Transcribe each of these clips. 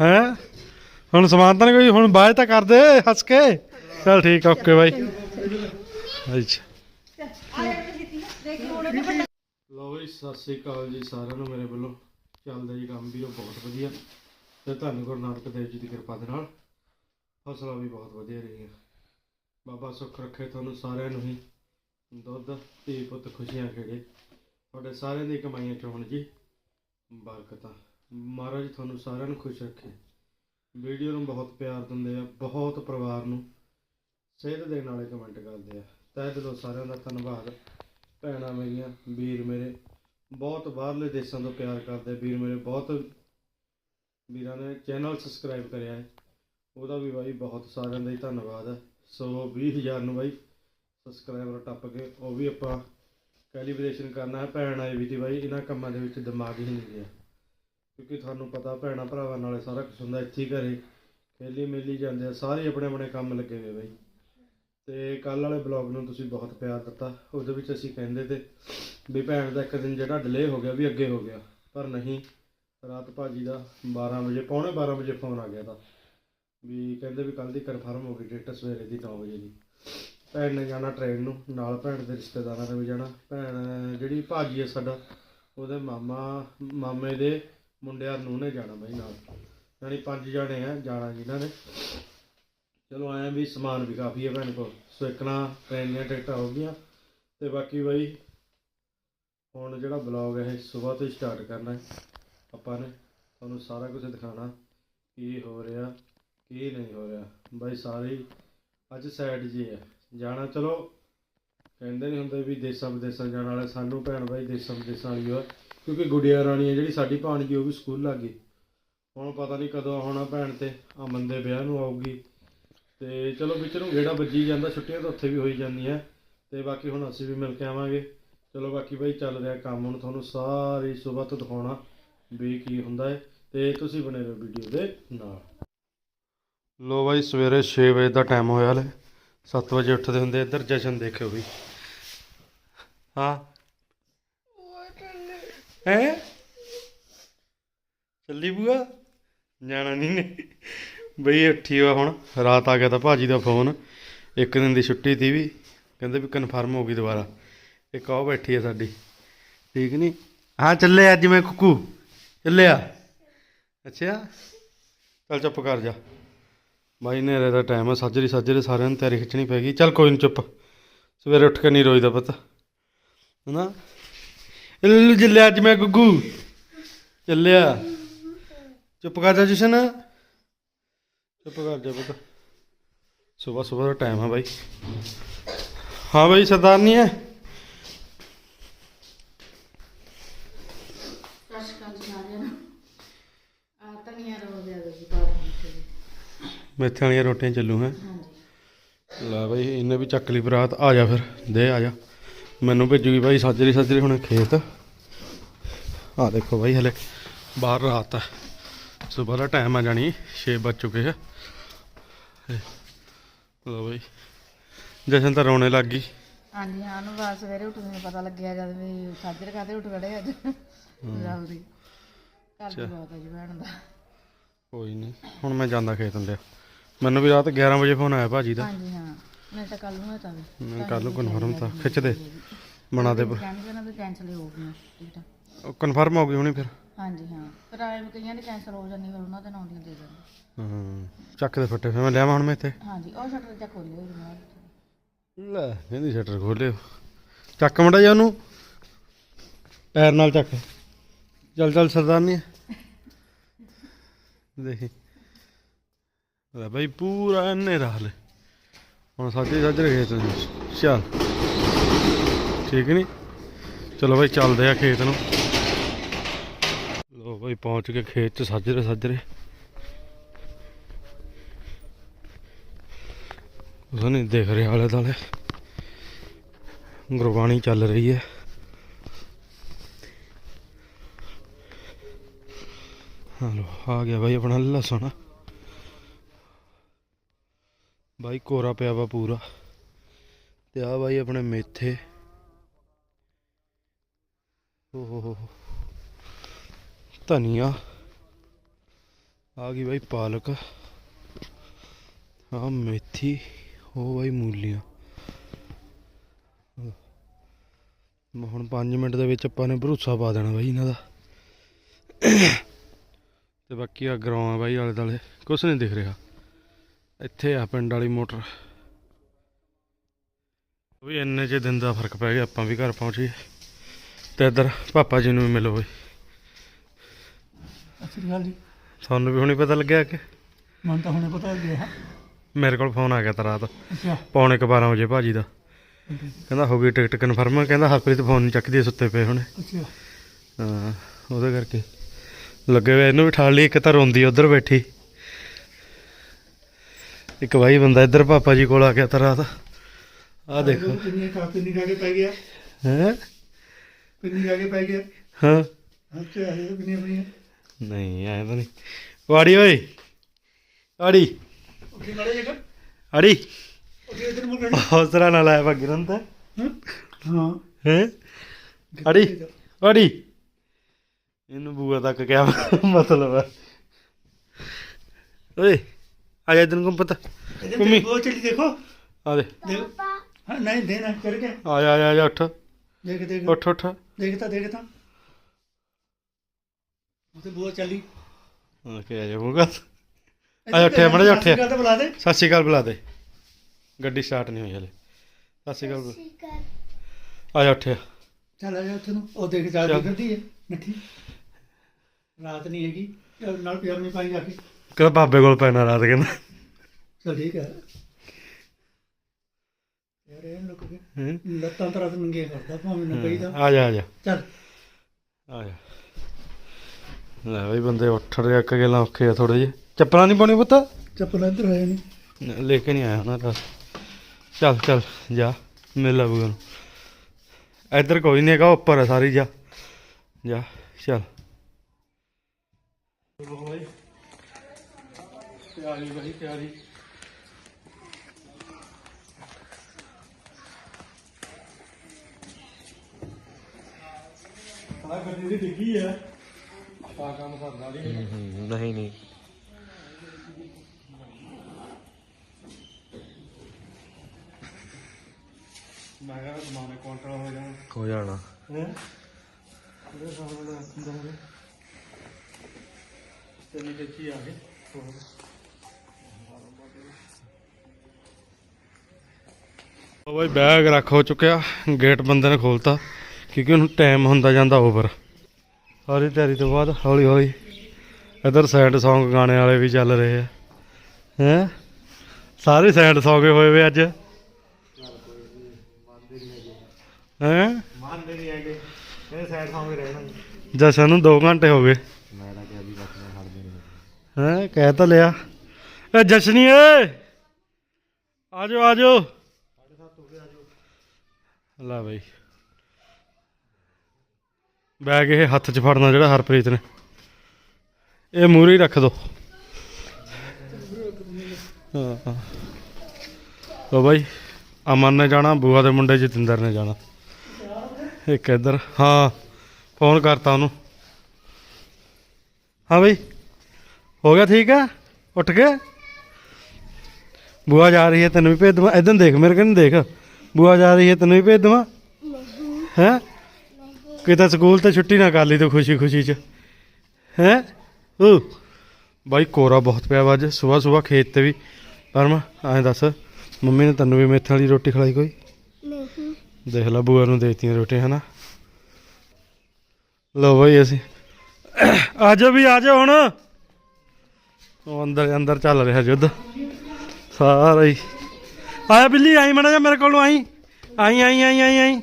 ਹੈ? ਹੁਣ ਸਮਾਨ ਤਾਂ ਨਹੀਂ ਕੋਈ ਹੁਣ ਬਾਅਦ ਤਾਂ ਕਰ ਦੇ ਹੱਸ ਕੇ। ਚਲ ਠੀਕ ਓਕੇ ਬਾਈ। ਅੱਛਾ ਲੋ ਜੀ ਸਤਿ ਸ੍ਰੀ ਅਕਾਲ ਜੀ ਸਾਰਿਆਂ ਨੂੰ ਮੇਰੇ ਵੱਲੋਂ। ਚੱਲਦਾ ਜੀ ਕੰਮ ਵੀ ਬਹੁਤ ਵਧੀਆ। ਤੇ ਧੰਨ ਗੁਰੂ ਨਾਨਕ ਦੇਵ ਜੀ ਦੀ ਕਿਰਪਾ ਦੇ ਨਾਲ ਫਸਲਾਂ ਵੀ ਬਹੁਤ ਵਧੀਆ ਰਹੀਆਂ। ਬਾਬਾ ਸੁੱਖ ਰੱਖੇ ਤੁਹਾਨੂੰ ਸਾਰਿਆਂ ਨੂੰ ਹੀ। ਦੁੱਧ ਧੀ ਪੁੱਤ ਖੁਸ਼ੀਆਂ ਖੇੜੇ। ਤੁਹਾਡੇ ਸਾਰਿਆਂ ਦੀ ਕਮਾਈਆਂ ਚ ਹੋਣ ਜੀ। ਬਰਕਤਾਂ। ਮਹਾਰਾਜ ਤੁਹਾਨੂੰ ਸਾਰਿਆਂ ਨੂੰ ਖੁਸ਼ ਰੱਖੇ। ਵੀਡੀਓ ਨੂੰ ਬਹੁਤ ਪਿਆਰ ਦਿੰਦੇ ਆ, ਬਹੁਤ ਪਰਿਵਾਰ ਨੂੰ ਸਿਹਤ ਦੇਣ ਵਾਲੇ ਕਮੈਂਟ ਕਰਦੇ ਆ। ਤਹਿ ਦਿਲੋਂ ਸਾਰਿਆਂ ਦਾ ਧੰਨਵਾਦ। ਭੈਣਾਂ ਮੇਰੀਆਂ, ਵੀਰ ਮੇਰੇ, ਬਹੁਤ ਬਾਹਰਲੇ ਦੇਸ਼ਾਂ ਤੋਂ ਪਿਆਰ ਕਰਦੇ ਵੀਰ ਮੇਰੇ ਬਹੁਤ, ਵੀਰਾਂ ਨੇ ਚੈਨਲ ਸਬਸਕ੍ਰਾਈਬ ਕਰਿਆ ਹੈ। ਉਹਦਾ ਵੀ ਬਾਈ ਬਹੁਤ ਸਾਰਿਆਂ ਦਾ ਹੀ ਧੰਨਵਾਦ ਹੈ। ਸੋ 20000 ਨੂੰ ਬਾਈ ਸਬਸਕ੍ਰਾਈਬਰ ਟੱਪ ਕੇ ਉਹ ਵੀ ਆਪਾਂ ਕੈਲੀਬ੍ਰੇਸ਼ਨ ਕਰਨਾ ਹੈ। ਭੈਣ ਆਈ ਵੀ ਦੀ ਬਾਈ, ਇਹਨਾਂ ਕੰਮਾਂ ਦੇ ਵਿੱਚ ਦਿਮਾਗ ਹੀ ਨਹੀਂ ਗਿਆ। ਕਿਉਂਕਿ ਤੁਹਾਨੂੰ ਪਤਾ ਭੈਣਾਂ ਭਰਾਵਾਂ ਨਾਲੇ ਸਾਰਾ ਕੁਝ ਹੁੰਦਾ, ਇੱਥੇ ਹੀ ਘਰੇ ਖੇਲੀ ਮੇਲੀ ਜਾਂਦੇ ਆ, ਸਾਰੇ ਆਪਣੇ ਆਪਣੇ ਕੰਮ ਲੱਗੇ ਹੋਏ ਬਾਈ। ਤੇ ਕੱਲ ਵਾਲੇ ਬਲੌਗ ਨੂੰ ਤੁਸੀਂ ਬਹੁਤ ਪਿਆਰ ਦਿੱਤਾ, ਉਹਦੇ ਵਿੱਚ ਅਸੀਂ ਕਹਿੰਦੇ ਤੇ ਵੀ ਭੈਣ ਦਾ ਇੱਕ ਦਿਨ ਜਿਹੜਾ ਡਿਲੇ ਹੋ ਗਿਆ ਵੀ ਅੱਗੇ ਹੋ ਗਿਆ, ਪਰ ਨਹੀਂ, ਰਾਤ ਭਾਜੀ ਦਾ 12 ਵਜੇ, ਪੌਣੇ 12 ਵਜੇ ਫੋਨ ਆ ਗਿਆ ਤਾਂ। ਵੀ ਕਹਿੰਦੇ ਵੀ ਕੱਲ ਦੀ ਕਨਫਰਮ ਹੋ ਗਈ ਡੇਟ ਸਵੇਰੇ ਦੀ 9 ਵਜੇ ਦੀ। ਭੈਣ ਨੇ ਜਾਣਾ ਟ੍ਰੇਨ ਨੂੰ, ਨਾਲ ਭੈਣ ਦੇ ਰਿਸ਼ਤੇਦਾਰਾਂ ਨੇ ਵੀ ਜਾਣਾ। ਭੈਣ ਜਿਹੜੀ ਭਾਜੀ ਹੈ ਸਾਡਾ, ਉਹਦੇ ਮਾਮਾ, ਮਾਮੇ ਦੇ ਮੁੰਡਿਆਂ ਨੂੰ ਨੇ ਜਾਣਾ ਬਈ ਨਾਲ। ਯਾਨੀ ਪੰਜ ਜਣੇ ਆ, ਜਾਣਾ ਜਿਨ੍ਹਾਂ ਨੇ। ਚਲੋ ਆਇਆ ਵੀ ਸਮਾਨ ਵੀ ਕਾਫੀ ਹੈ ਭੈਣ ਕੋਲ। ਸੋ ਇੱਕ ਨਾ ਟ੍ਰੇਨ ਦੀਆਂ ਟਿਕਟਾਂ ਹੋ ਗਈਆਂ। ਤੇ ਬਾਕੀ ਬਾਈ, ਹੁਣ ਜਿਹੜਾ ਬਲੌਗ ਹੈ ਸਵੇਰ ਤੋਂ ਸਟਾਰਟ ਕਰਨਾ ਹੈ। ਆਪਾਂ ਨੇ ਤੁਹਾਨੂੰ ਸਾਰਾ ਕੁਝ ਦਿਖਾਣਾ ਕੀ ਹੋ ਰਿਹਾ, ਕੀ ਨਹੀਂ ਹੋ ਰਿਹਾ। ਬਾਈ ਸਾਰੇ ਅੱਜ ਸਾਈਡ ਜੀ ਹੈ ਜਾਣਾ ਚਲੋ, ਕਹਿੰਦੇ ਨਹੀਂ ਹੁੰਦੇ ਵੀ ਦੇਸਾਂ ਵਿਦੇਸਾਂ ਜਾਣ ਵਾਲੇ, ਸਾਨੂੰ ਭੈਣ ਬਾਈ ਦੇਸਾਂ ਵਿਦੇਸਾਂ ਵਾਲੀ ਹੋ ਕਿਉਂਕਿ ਗੁੜੀਆ ਰਾਣੀ ਹੈ ਜਿਹੜੀ ਸਾਡੀ ਭਾਣਜੀ, ਉਹ ਵੀ ਸਕੂਲ ਲੱਗ ਗਈ। ਹੁਣ ਪਤਾ ਨਹੀਂ ਕਦੋਂ ਆਉਣਾ ਭੈਣ ਤੇ, ਅਮਨ ਦੇ ਵਿਆਹ ਨੂੰ ਆਊਗੀ। ਤੇ ਚਲੋ ਵਿੱਚ ਨੂੰ ਗੇੜਾ ਵੱਜੀ ਜਾਂਦਾ, ਛੁੱਟੀਆਂ ਤਾਂ ਉੱਥੇ ਵੀ ਹੋਈ ਜਾਂਦੀਆਂ। ਤੇ ਬਾਕੀ ਹੁਣ ਅਸੀਂ ਵੀ ਮਿਲ ਕੇ ਆਵਾਂਗੇ। ਚਲੋ ਬਾਕੀ ਬਾਈ, ਚੱਲ ਰਿਹਾ ਕੰਮ। ਹੁਣ ਤੁਹਾਨੂੰ ਸਾਰੀ ਸਵੇਰ ਤੋਂ ਦਿਖਾਉਣਾ ਵੀ ਕੀ ਹੁੰਦਾ ਹੈ। ਤੇ ਤੁਸੀਂ ਬਣੇ ਰਹੋ ਵੀਡੀਓ ਦੇ ਨਾਲ। ਲੋ ਬਾਈ, ਸਵੇਰੇ 6 ਵਜੇ ਦਾ ਟਾਈਮ ਹੋਇਆ ਹਲੇ। 7 ਵਜੇ ਉੱਠਦੇ ਹੁੰਦੇ ਇੱਧਰ ਜਸ਼ਨ ਦੇਖਿਓ ਵੀ। ਹਾਂ। ਹੈ? ਚੱਲੀ ਬੂਆ। ਜਾਣਾ ਨਹੀਂ ਨੇ। ਬਈ ਉੱਠੀ ਵਾ ਹੁਣ। ਰਾਤ ਆ ਗਿਆ ਤਾਂ ਭਾਜੀ ਦਾ ਫੋਨ। ਇੱਕ ਦਿਨ ਦੀ ਛੁੱਟੀ ਤੀ ਵੀ। ਕਹਿੰਦੇ ਵੀ ਕਨਫਰਮ ਹੋ ਗਈ ਦੁਬਾਰਾ। ਇੱਕ ਆਹ ਬੈਠੀ ਆ ਸਾਡੀ। ਠੀਕ ਨਹੀਂ ਹਾਂ, ਚੱਲੇ ਅੱਜ ਮੈਂ ਕੁੱਕੂ। ਚੱਲਿਆ ਅੱਛਾ। ਚੱਲ ਚੁੱਪ ਕਰ ਜਾ। ਬਾਈ ਨੇਰੇ ਦਾ ਟਾਈਮ ਆ। ਸਾਜਰੀ ਸਾਜਰੇ ਸਾਰਿਆਂ ਨੂੰ ਤਿਆਰੀ ਖਿੱਚਣੀ ਪੈ ਗਈ। ਚੱਲ ਕੋਈ ਨਹੀਂ ਚੁੱਪ। ਸਵੇਰੇ ਉੱਠ ਕੇ ਨਹੀਂ ਰੋਈਦਾ ਪਤਾ। ਹਨਾ? ਲੱਲੂ ਚੱਲਿਆ ਅੱਜ ਮੈਂ ਗੁੱਗੂ। ਚੱਲਿਆ। ਚੁੱਪ ਕਰ ਜਾ ਜਸ਼ਨ। ਚੁੱਪ ਕਰ ਜਾ ਪੁੱਤ। ਸਵੇਰ ਸਵੇਰ ਦਾ ਟਾਈਮ ਹੈ ਬਾਈ ਹਾਂ। ਬਾਈ ਸਰਦਾਰ ਨਹੀਂ ਹੈ ਮੇਥੇ ਵਾਲੀਆਂ ਰੋਟੀਆਂ ਚੱਲੂ ਹੈ। ਲੈ ਬਾਈ ਇਹਨੇ ਵੀ ਚੱਕ ਲਈ ਬਰਾਤ। ਆ ਜਾ ਫਿਰ। ਦੇ ਆ ਜਾ। ਮੈਨੂੰ ਭੇਜੂਗੀ ਬਾਈ ਸਾਜਰੀ ਸਾਜਰੀ ਹੁਣ ਖੇਤ। ਆ ਦੇਖੋ ਬਾਈ ਹਲੇ ਬਾਹਰ ਰਾਤ ਹੈ ਸਵੇਰ ਦਾ ਟਾਈਮ ਆ ਜਾਣੀ 6 ਵੱਜ ਚੁੱਕੇ ਆ। ਲੋ ਬਾਈ ਜਸ਼ਨ ਤਾਂ ਰੋਣੇ ਲੱਗ ਗਈ। ਹਾਂਜੀ ਹਾਂ ਨੂੰ ਬਾਅਦ ਸਵੇਰੇ ਉੱਠਦੇ ਨੂੰ ਪਤਾ ਲੱਗਿਆ ਜਦ ਵੀ ਸਾਜਰ ਕਾਦੇ ਉੱਠ ਖੜੇ ਅੱਜ। ਜਲਦੀ ਘਰ ਦੀ ਬਹੁਤ ਹੈ ਜੀ ਭੈਣ ਦਾ। ਕੋਈ ਨਹੀਂ ਹੁਣ ਮੈਂ ਜਾਂਦਾ ਖੇਤ ਹੁੰਦੇ ਮੈਨੂੰ ਵੀ ਰਾਤ 11 ਵਜੇ ਫੋਨ ਆਇਆ ਭਾਜੀ ਦਾ। ਹਾਂਜੀ। ਮੈਂ ਤਾਂ ਕੱਲ ਨੂੰ ਤਾਂ ਮੈਂ ਕੱਲ ਨੂੰ ਕਨਫਰਮ ਤਾਂ ਖਿੱਚ ਦੇ। ਬਣਾ ਦੇ। ਕਹਿੰਦੇ ਨਾ ਵੀ ਕੈਂਸਲ ਹੋ ਗਈਆਂ ਟਿਕਟਾਂ ਕਨਫਰਮ ਹੋ ਗਈ ਹੋਣੀ ਫਿਰ? ਹਾਂਜੀ ਹਾਂ। ਪਰ ਆਏ ਕਈਆਂ ਦੀ ਕੈਂਸਲ ਹੋ ਜਾਂਦੀ ਫਿਰ ਉਹਨਾਂ ਦੇ ਨਾਂ ਦੀਆਂ ਦੇ ਜਾਂਦੇ ਹਾਂ ਚੱਕ ਦੇ ਫੱਟੇ ਫਿਰ। ਮੈਂ ਲਿਆਵਾਂ ਹੁਣ ਮੈਂ ਇੱਥੇ। ਹਾਂਜੀ ਉਹ ਸ਼ਟਰ ਜਾ ਖੋਲਿਓ ਲੈ ਕਹਿੰਦੀ ਸ਼ਟਰ ਖੋਲਿਓ ਚੱਕ ਮੜਾ ਜਾ ਉਹਨੂੰ। ਪੈਰ ਨਾਲ ਚੱਕ। ਚੱਲ ਚੱਲ ਸਰਦਾਰਨੀ। ਦੇਖੀ। ਲੈ ਬਈ ਪੂਰਾ ਹਨੇਰਾ ਹਲੇ ਹੁਣ ਸਾਜੇ ਸਾਜਰੇ ਖੇਤ ਨੂੰ ਚੱਲ। ਠੀਕ ਨਹੀਂ ਚਲੋ ਬਈ, ਚੱਲਦੇ ਆ ਖੇਤ ਨੂੰ। ਲੋ ਬਈ, ਪਹੁੰਚ ਕੇ ਖੇਤ ਚ ਸਾਜਰੇ ਸਾਜਰੇ ਉਹ ਨਹੀਂ ਦੇਖ ਰਿਹਾ ਆਲੇ ਦੁਆਲੇ। ਗੁਰਬਾਣੀ ਚੱਲ ਰਹੀ ਹੈ। ਹਲੋ ਆ ਗਿਆ ਬਾਈ ਆਪਣਾ ਲਸਣ। ਬਾਈ ਕੋਰਾ ਪਿਆ ਵਾ ਪੂਰਾ। ਤੇ ਆ ਬਾਈ ਆਪਣੇ ਮੇਥੇ। ਓਹ ਹੋ ਹੋ ਧਨੀਆ। ਆ ਗਈ ਬਾਈ ਪਾਲਕ। ਆ ਮੇਥੀ, ਉਹ ਬਾਈ ਮੂਲੀਆਂ। ਹੁਣ 5 ਮਿੰਟ ਦੇ ਵਿੱਚ ਆਪਾਂ ਨੇ ਭਰੂਸਾ ਪਾ ਦੇਣਾ ਬਾਈ ਇਹਨਾਂ ਦਾ। ਤੇ ਬਾਕੀ ਆ ਗਰਾਉਂ ਆ ਬਾਈ ਆਲੇ ਦਾਲੇ ਕੁਛ ਨਹੀਂ ਦਿਖ ਰਿਹਾ। ਇੱਥੇ ਆ ਪਿੰਡ ਵਾਲੀ ਮੋਟਰ। ਵੀ ਇੰਨੇ ਚ ਦਿਨ ਦਾ ਫ਼ਰਕ ਪੈ ਗਿਆ ਆਪਾਂ ਵੀ ਘਰ ਪਹੁੰਚ ਤੇ ਇੱਧਰ ਪਾਪਾ ਜੀ ਨੂੰ ਵੀ ਮਿਲੋ ਬਈ। ਅਸਲ ਗੱਲ ਜੀ। ਤੁਹਾਨੂੰ ਵੀ ਹੁਣੇ ਪਤਾ ਲੱਗਿਆ ਕਿ? ਮਨ ਤਾਂ ਹੁਣੇ ਪਤਾ ਗਿਆ ਮੇਰੇ ਕੋਲ ਫੋਨ ਆ ਗਿਆ ਤਾ ਰਾਤ। ਅੱਛਾ। ਪੌਣੇ ਕੁ 12 ਵਜੇ ਭਾਜੀ ਦਾ। ਕਹਿੰਦਾ ਹੋ ਗਈ ਟਿਕਟ ਕਨਫਰਮ ਕਹਿੰਦਾ ਹਰਪ੍ਰੀਤ ਫੋਨ ਨਹੀਂ ਚੱਕਦੀ ਸੁੱਤੇ ਪਏ ਹੁਣੇ। ਅੱਛਾ। ਹਾਂ ਉਹਦੇ ਕਰਕੇ। ਲੱਗੇ ਹੋਏ ਇਹਨੂੰ ਵੀ ਠਾਲ ਲਈ ਇੱਕ ਤਾਂ ਰੋਂਦੀ ਉਧਰ ਬੈਠੀ। ਇੱਕ ਵਾਈ ਬੰਦਾ ਇੱਧਰ ਪਾਪਾ ਜੀ ਕੋਲ ਆ ਗਿਆ ਤਾਂ ਰਾਤ। ਆ ਦੇਖੋ। ਕਿੰਨੀ ਕਾ ਕਿੰਨੀ ਕਾ ਕੇ ਪੈ ਗਿਆ? ਹੈ? ਕਿੰਨੀ ਕਾ ਕੇ ਪੈ ਗਿਆ? ਹਾਂ। ਅੱਛਾ ਇਹ ਕਿੰਨੀ ਆਪਣੀ ਨਹੀਂ ਐ ਤਾਂ ਨਹੀਂ। ਵਾੜੀ ਓਏ। ਆੜੀ ਉੱਥੇ ਮਾੜੇ ਜਗਾ ਆੜੀ ਉੱਥੇ ਇਧਰ ਮੁੜ ਗਣੀ ਹੌਸਲਾ ਨਾਲ ਆਇਆ ਭਗਰਨ ਤਾਂ ਹਾਂ? ਇਹਨੂੰ ਬੂਆ ਤੱਕ ਕਿਆ ਮਤਲਬ ਹੈ ਓਏ। ਆ ਜਾ ਇਧਰ ਨੂੰ ਪਤਾ। ਇਧਰ ਮੰਮੀ। ਉਹ ਚਲੀ ਦੇਖੋ। ਆ ਦੇ। ਦੇਖ। ਹਾਂ ਨਹੀਂ ਦੇਣਾ ਕਰ ਕੇ। ਆ ਜਾ ਆ ਜਾ, ਆ ਜਾ ਉੱਠ। ਦੇਖ ਦੇਖ। ਉੱਠ ਉੱਠ। ਦੇਖਤਾ ਦੇਖਤਾ ਉੱਥੇ ਬੂਆ ਚੱਲੀ। ਆ ਕੇ ਆ ਜਾ ਬੂਗਾ ਆ ਉੱਠਿਆ, ਮਾੜਾ ਜਿਹਾ ਉੱਠਿਆ। ਗੱਲ ਤਾਂ ਬੁਲਾ ਦੇ। ਸਤਿ ਸ਼੍ਰੀ ਅਕਾਲ ਬੁਲਾ ਦੇ। ਗੱਡੀ ਸਟਾਰਟ ਨਹੀਂ ਹੋਈ ਹਲੇ। ਸਤਿ ਸ਼੍ਰੀ ਅਕਾਲ। ਆ ਜਾ ਉੱਠਿਆ। ਚੱਲ ਆ ਜਾ ਉੱਥੇ ਨੂੰ। ਉਹ ਦੇਖ ਚੱਲ। ਕਰਦੀ ਹੈ। ਮਿੱਠੀ। ਰਾਤ ਨਹੀਂ ਹੈਗੀ। ਨਾਲ ਪਿਆਰ ਪਾਈ ਜਾ ਕੇ। ਕਹਿੰਦਾ ਬਾਬੇ ਕੋਲ ਪੈਣਾ ਰਾਤ ਕਹਿੰਦਾ। ਚਲ ਠੀਕ ਹੈ। ਯਾਰ ਇਹ ਲੋਕ ਕੇ ਹੈਂ? ਲੱਤਾਂ ਤਰ੍ਹਾਂ ਨੰਗੇ ਕਰਦਾ ਭਾਵੇਂ ਨਾ ਕਹੀਦਾ ਆ ਜਾ ਆ ਜਾ। ਚੱਲ। ਆ ਜਾ। ਲੈ ਬਈ ਬੰਦੇ ਉੱਠ ਰਹੇ ਇੱਕ ਗੱਲਾਂ ਔਖੇ ਆ ਥੋੜੇ ਜਿਹੇ। ਚੱਪਲਾਂ ਨਹੀਂ ਪਾਉਣੀ ਪੁੱਤ? ਚੱਪਲ ਇੱਧਰ ਆਏ ਨਹੀਂ। ਲੈ ਕੇ ਨਹੀਂ ਆਇਆ ਨਾ ਚੱਲ ਚੱਲ ਜਾ। ਮਿਲ ਨੂੰ। ਇੱਧਰ ਕੋਈ ਨਹੀਂ ਹੈਗਾ ਉੱਪਰ ਆ ਸਾਰੀ ਜਾ। ਜਾ ਚੱਲ। ਤਿਆਰੀ ਬਈ ਤਿਆਰੀ। ਆ ਗੱਡੀ ਦੀ ਡਿੱਗੀ ਆ। ਆ ਕੰਮ ਕਰਦਾ ਨਹੀਂ ਨਹੀਂ ਨਹੀਂ। ਮੈਂ ਕਹਿੰਦਾ ਸਮਾਨ ਕੁਆਂਟਲ ਹੋ ਜਾਣਾ। ਹੋ ਜਾਣਾ। ਹੈ? ਉਹਦੇ ਸਾਹਮਣੇ ਦਾ ਅੰਦਰ ਤੇ ਨਹੀਂ ਦੇਖੀ ਆ ਗਏ ਉਹ ਬਾਈ ਬੈਗ ਰੱਖ ਹੋ ਚੁੱਕਿਆ ਗੇਟ ਬੰਦੇ ਨੇ ਖੋਲਤਾ ਕਿਉਂਕਿ ਹੁਣ ਟਾਈਮ ਹੁੰਦਾ ਜਾਂਦਾ ਓਵਰ ਸਾਰੀ ਤਿਆਰੀ ਤੋਂ ਬਾਅਦ ਹੌਲੀ ਹੌਲੀ ਇਧਰ ਸੈਡ Song ਗਾਣੇ ਵਾਲੇ ਵੀ ਚੱਲ ਰਹੇ ਆ। ਹੈ? ਸਾਰੇ ਸੈਡ Song ਹੋਏ ਵੇ ਅੱਜ। ਹੈ? ਮੰਨਦੇ ਨਹੀਂ ਹੈਗੇ। ਇਹ ਸਾਈਡ ਸੌਂਗ ਰਹਿਣਾ ਜਸ਼ਨ ਨੂੰ 2 ਘੰਟੇ ਹੋ ਗਏ। ਮੈਂ ਤਾਂ ਕਿਹਾ ਵੀ ਮੈਂ ਹਟਦੇ ਨਹੀਂ। ਹੈ? ਕਹਿ ਤਾਂ ਲਿਆ। ਏ ਜਸ਼ਨੀ ਏ! ਆਜੋ ਆਜੋ ਲੈ ਬਈ। ਬੈਗ ਇਹ ਹੱਥ 'ਚ ਫੜਨਾ ਜਿਹੜਾ ਹਰਪ੍ਰੀਤ ਨੇ। ਇਹ ਮੂਰੇ ਹੀ ਰੱਖ ਦੋ। ਹਾਂ। ਹਾਂ। ਬਾਈ, ਅਮਨ ਨੇ ਜਾਣਾ ਬੂਆ ਦੇ ਮੁੰਡੇ ਜਤਿੰਦਰ ਨੇ ਜਾਣਾ। ਇੱਕ ਇੱਧਰ, ਹਾਂ, ਫੋਨ ਕਰਤਾ ਉਹਨੂੰ। ਹਾਂ ਬਈ, ਹੋ ਗਿਆ ਠੀਕ ਆ? ਉੱਠ ਕੇ ਬੂਆ ਜਾ ਰਹੀ ਹੈ, ਤੈਨੂੰ ਵੀ ਭੇਜ ਦਵਾਂ। ਇਦਾਂ ਦੇਖ, ਮੇਰੇ ਕੰਨ ਦੇਖ। ਬੂਆ ਜਾ ਰਹੀ ਹੈ ਤੈਨੂੰ ਵੀ ਭੇਜ ਦਵਾਂ? ਹੈ? ਕਿਤੇ ਸਕੂਲ ਤੇ ਛੁੱਟੀ ਨਾ ਕਰ ਲਈ ਤੂੰ ਖੁਸ਼ੀ ਖੁਸ਼ੀ ਚ। ਹੈ? ਓ ਬਾਈ ਕੋਰਾ ਬਹੁਤ ਪਿਆ ਅੱਜ ਸਵੇਰ ਸਵੇਰ ਖੇਤ ਤੇ ਵੀ। ਪਰ ਮੈਂ ਐਂ ਦੱਸ ਮੰਮੀ ਨੇ ਤੈਨੂੰ ਵੀ ਮੇਥਾਂ ਵਾਲੀ ਰੋਟੀ ਖਿਲਾਈ ਕੋਈ? ਨਹੀਂ। ਦੇਖ ਲਾ ਬੂਆ ਨੂੰ ਦੇਤੀਆਂ ਰੋਟੀਆਂ ਹਨਾ? ਲਓ ਬਾਈ ਅਸੀਂ। ਆਜੋ ਵੀ ਆਜੋ ਹੁਣ। ਉਹ ਅੰਦਰ ਅੰਦਰ ਚੱਲ ਰਿਹਾ ਯੁੱਧ ਸਾਰਾ ਹੀ ਆਇਆ ਬਿੱਲੀ ਆਈ ਮੜਾ ਜਾ ਮੇਰੇ ਕੋਲ ਨੂੰ ਆਈ। ਆਈ ਆਈ ਆਈ ਆਈ ਆਈ।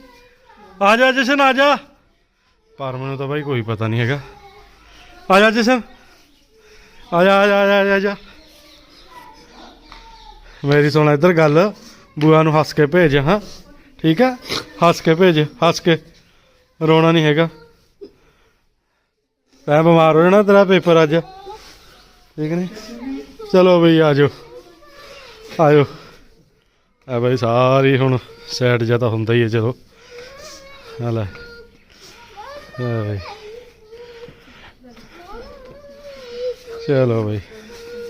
ਆ ਜਾ ਜਸ਼ਨ ਆ ਜਾ। ਪਰ ਮੈਨੂੰ ਤਾਂ ਬਾਈ ਕੋਈ ਪਤਾ ਨਹੀਂ ਹੈਗਾ। ਆ ਜਾ ਜਸ਼ਨ। ਆ ਜਾ ਆ ਜਾ ਆ ਜਾ, ਮੇਰੀ ਸੁਣ ਇੱਧਰ ਗੱਲ। ਬੂਆ ਨੂੰ ਹੱਸ ਕੇ ਭੇਜ ਹਾਂ। ਠੀਕ ਆ? ਹੱਸ ਕੇ ਭੇਜ ਹੱਸ ਕੇ। ਰੋਣਾ ਨਹੀਂ ਹੈਗਾ। ਤੈਂ ਬਿਮਾਰ ਹੋ ਜਾਣਾ ਤੇਰਾ ਪੇਪਰ ਅੱਜ। ਠੀਕ ਨਹੀਂ ਚਲੋ ਬਈ ਆਜੋ ਆਜੋ ਆ ਬਈ ਸਾਰੀ ਹੁਣ ਸਾਈਡ ਜਾਂ ਤਾਂ ਹੁੰਦਾ ਹੀ ਹੈ ਚਲੋ। ਆ ਲੈ। ਆ ਬਈ। ਚਲੋ ਬਈ।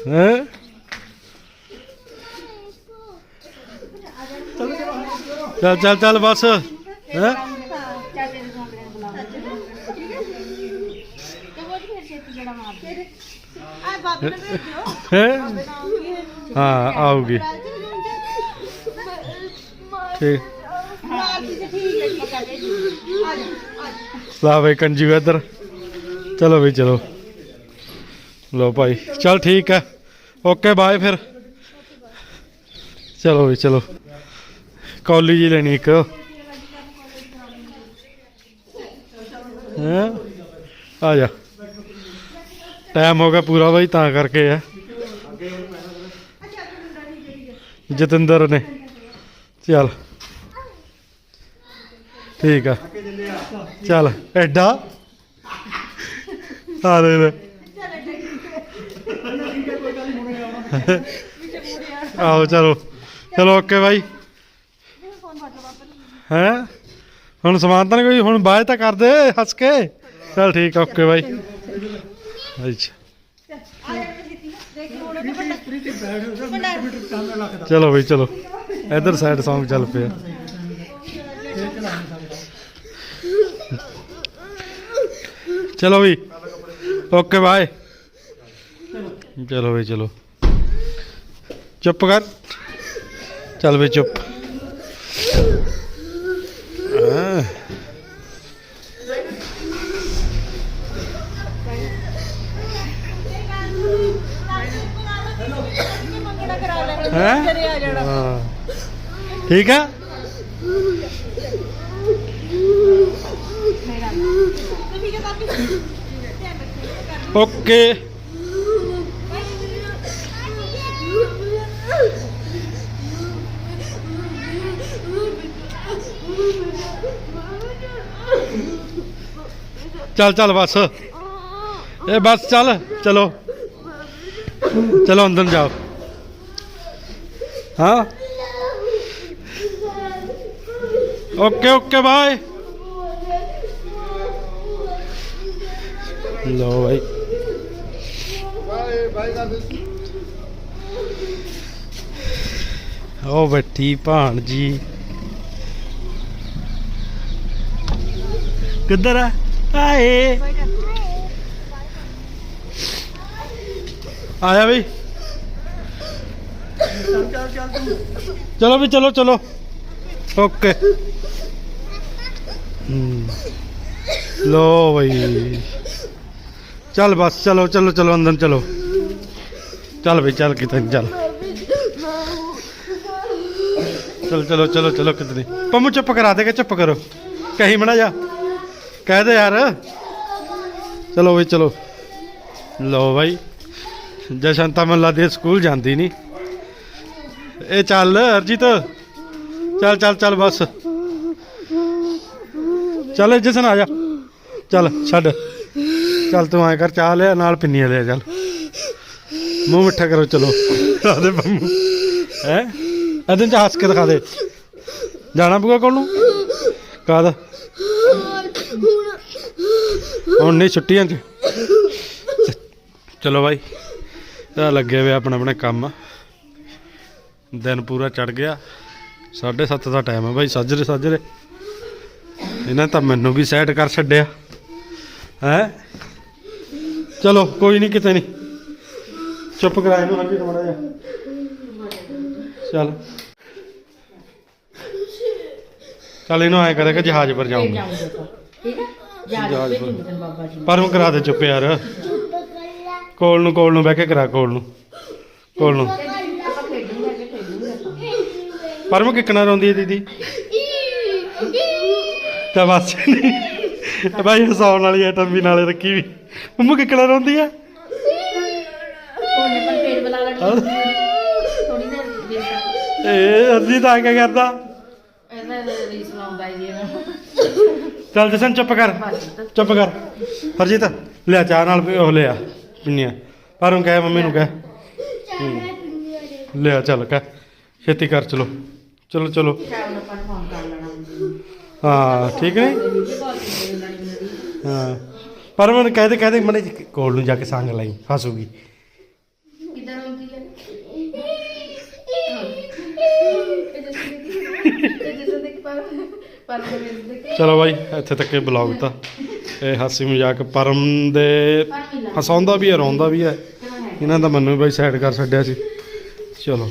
ਹੈ? ਚੱਲ ਚੱਲ ਚੱਲ ਬਸ। ਹੈ? ਚਾਚੇ ਦੇ ਸੌਂਕੜੇ ਨੂੰ ਬੁਲਾ ਤੇ ਉਹ ਫਿਰ ਛੇਤੀ ਜਿਹੜਾ ਮਾਰਦੇ ਆ ਬਾਬੇ ਨੂੰ ਭੇਜਿਓ ਹੈ ਹਾਂ ਆਊਗੀ ਠੀਕ ਲਾ ਬਈ ਕੰਜੂ ਇੱਧਰ ਚਲੋ ਬਈ ਚਲੋ ਲੋ ਭਾਈ ਚਲ ਠੀਕ ਹੈ ਓਕੇ ਬਾਏ ਫਿਰ ਚਲੋ ਬਈ ਚਲੋ ਕੌਲੀ ਜੀ ਲੈਣੀ ਇੱਕ ਹੈਂ ਆ ਜਾ ਟਾਈਮ ਹੋ ਗਿਆ ਪੂਰਾ ਬਾਈ ਤਾਂ ਕਰਕੇ ਆ ਜਤਿੰਦਰ ਨੇ ਚੱਲ ਠੀਕ ਆ। ਚੱਲ ਐਡਾ। ਆ ਲੈ ਲੈ ਆਓ ਚਲੋ। ਚਲੋ ਓਕੇ ਬਾਈ। ਹੈ? ਹੁਣ ਸਮਾਨ ਤਾਂ ਕੋਈ ਹੁਣ ਬਾਅਦ ਤਾਂ ਕਰਦੇ ਹੱਸ ਕੇ। ਚਲ ਠੀਕ ਆ, ਓਕੇ ਬਾਈ। ਅੱਛਾ। ਚਲੋ ਬਈ ਚਲੋ। ਇਧਰ ਸਾਈਡ ਸੌਂਗ ਚੱਲ ਪਿਆ ਇਹ ਚਲਾ ਨਹੀਂ ਸਕਦਾ ਚਲੋ ਬਈ ਓਕੇ ਬਾਏ ਚਲੋ ਬਈ ਚਲੋ। ਚੁੱਪ ਕਰ। ਚੱਲ ਬਈ ਚੁੱਪ? ਹਾਂ। ਠੀਕ ਆ? ਓਕੇ। ਚੱਲ ਚੱਲ ਬਸ। ਇਹ ਬਸ ਚੱਲ, ਚਲੋ। ਚਲੋ, ਅੰਦਰ ਜਾਓ। ਹਾਂ? Okay okay, bye. ਲੋ ਭਾਈ ਉਹ ਬੈਠੀ ਭਾਣ ਜੀ। ਕਿੱਧਰ ਆ? ਆਏ। ਆਇਆ ਵੀ ਚਲੋ ਵੀ ਚਲੋ ਚਲੋ। ਓਕੇ। ਲੋ ਬਈ। ਚੱਲ ਬਸ, ਚਲੋ ਚਲੋ ਚਲੋ, ਅੰਦਰ ਚਲੋ। ਚੱਲ ਬਈ, ਚੱਲ ਕਿਤੇ ਨੀ, ਚੱਲ। ਚਲੋ ਚਲੋ ਚਲੋ ਚਲੋ ਕਿਤੇ ਨੀ। ਪੰਮੂ, ਚੁੱਪ ਕਰਾ ਦੇਗਾ ਚੁੱਪ ਕਰੋ। ਕਹੀ ਮਣਾ ਜਾ। ਕਹਿ ਦੇ ਯਾਰ। ਚਲੋ ਬਈ, ਚਲੋ। ਲਓ ਬਾਈ ਜਸ਼ਨ ਤਾਂ ਮੈਨੂੰ ਲੱਗਦੀ ਸਕੂਲ ਜਾਂਦੀ ਨਹੀਂ ਇਹ ਚੱਲ ਅਰਜੀਤ ਚੱਲ ਚੱਲ ਚੱਲ ਬਸ। ਚੱਲ ਜਸਨ ਆ ਜਾ। ਚੱਲ, ਛੱਡ। ਚੱਲ ਤੂੰ ਐ ਕਰ, ਚਾਹ ਲਿਆ, ਨਾਲ ਪਿੰਨੀਆਂ ਲਿਆ ਚੱਲ ਮੂੰਹ ਮਿੱਠਾ ਕਰੋ ਚਲੋ। ਆ ਦੇ ਬੰਮੂ। ਹੈ? ਅਦਨ ਚ ਹੱਸ ਕੇ ਦਿਖਾ ਦੇ। ਜਾਣਾ ਪਊਗਾ ਕੋਲ ਨੂੰ? ਕਾਦ ਹੁਣ ਨਹੀਂ ਛੁੱਟੀਆਂ ਚ। ਚਲੋ ਬਾਈ ਤਾਂ ਲੱਗੇ ਹੋਏ ਆਪਣਾ ਆਪਣਾ ਕੰਮ। ਦਿਨ ਪੂਰਾ ਚੜ ਗਿਆ। 7:30 ਦਾ ਟਾਈਮ ਹੈ ਬਾਈ ਸਾਜਰੇ ਸਾਜਰੇ। ਇਹਨਾਂ ਤਾਂ ਮੈਨੂੰ ਵੀ ਸੈਟ ਕਰ ਛੱਡਿਆ। ਹੈ? ਚਲੋ ਕੋਈ ਨਹੀਂ ਕਿਤੇ ਨਹੀਂ। ਚੁੱਪ ਕਰਾ ਇਹਨੂੰ ਹੱਜੀ ਥੋੜਾ ਜਿਹਾ। ਚੱਲ। ਚੱਲ ਇਹਨੂੰ ਐ ਕਰੇਗਾ ਜਹਾਜ਼ ਪਰ ਜਾਊਂਗਾ। ਠੀਕ ਹੈ? ਜਾ ਜਹਾਜ਼ ਪਰ। ਭੇਜੂ ਬਾਬਾ ਜੀ ਪਰ ਨੂੰ ਕਰਾ ਦੇ ਚੁੱਪ ਯਾਰ। ਕੋਲ ਨੂੰ ਕੋਲ ਨੂੰ ਬਹਿ ਕੇ ਕਰਾ ਕੋਲ ਨੂੰ। ਕੋਲ ਨੂੰ। ਪਰਮ ਕਿੱਕਣਾ ਰੋਂਦੀ ਹੈ ਦੀਦੀ। ਤਾਂ ਬਸ। ਨਹੀਂ ਭਾਈ ਹਸਾਉਣ ਵਾਲੀ ਆਈਟਮ ਵੀ ਨਾਲੇ ਰੱਖੀ ਵੀ। ਮੰਮੂ ਕਿੱਕਣਾ ਰੋਂਦੀ ਆ ਉਹਨੇ ਪਰ ਫੇਰ ਬੁਲਾ ਲੈਣੀ ਥੋੜੀ ਦੇਰ ਇਹ ਤਾਂ ਕਿਆ ਕਰਦਾ। ਇਹਦਾ ਰੀਸ ਲਾਉਂਦਾ ਜੀ ਇਹਨੂੰ ਚੱਲ ਜਸਨ ਚੁੱਪ ਕਰ। ਚੁੱਪ ਕਰ। ਹਰਜੀਤ ਲਿਆ ਚਾਹ ਨਾਲ ਉਹ ਲਿਆ ਪਿੰਨੀਆਂ। ਪਰਮ ਕਹਿ ਮੰਮੀ ਨੂੰ ਕਹਿ। ਲਿਆ ਚੱਲ ਕਹਿ। ਛੇਤੀ ਕਰ ਚਲੋ। ਚਲੋ ਚਲੋ। ਹਾਂ ਠੀਕ ਨਹੀਂ? ਹਾਂ। ਪਰ ਮੈਂ ਕਹਦੇ ਕਹਦੇ ਮਨੇ ਕੋਲ ਨੂੰ ਜਾ ਕੇ ਸੰਗ ਲਈ ਫਸੂਗੀ ਕਿਧਰ ਪਰ ਉਹ ਮੇਰੇ ਦੇ ਚਲੋ ਬਾਈ, ਇੱਥੇ ਤੱਕ ਇਹ ਬਲੌਗ ਤਾਂ। ਇਹ ਹਾਸੀ ਮਜ਼ਾਕ ਪਰਮ ਦੇ ਹਸਾਉਂਦਾ ਵੀ ਹੈ, ਰੋਂਦਾ ਵੀ ਹੈ। ਇਹਨਾਂ ਦਾ ਮੈਨੂੰ ਵੀ ਬਾਈ ਸਾਈਡ ਕਰ ਛੱਡਿਆ ਸੀ। ਚਲੋ।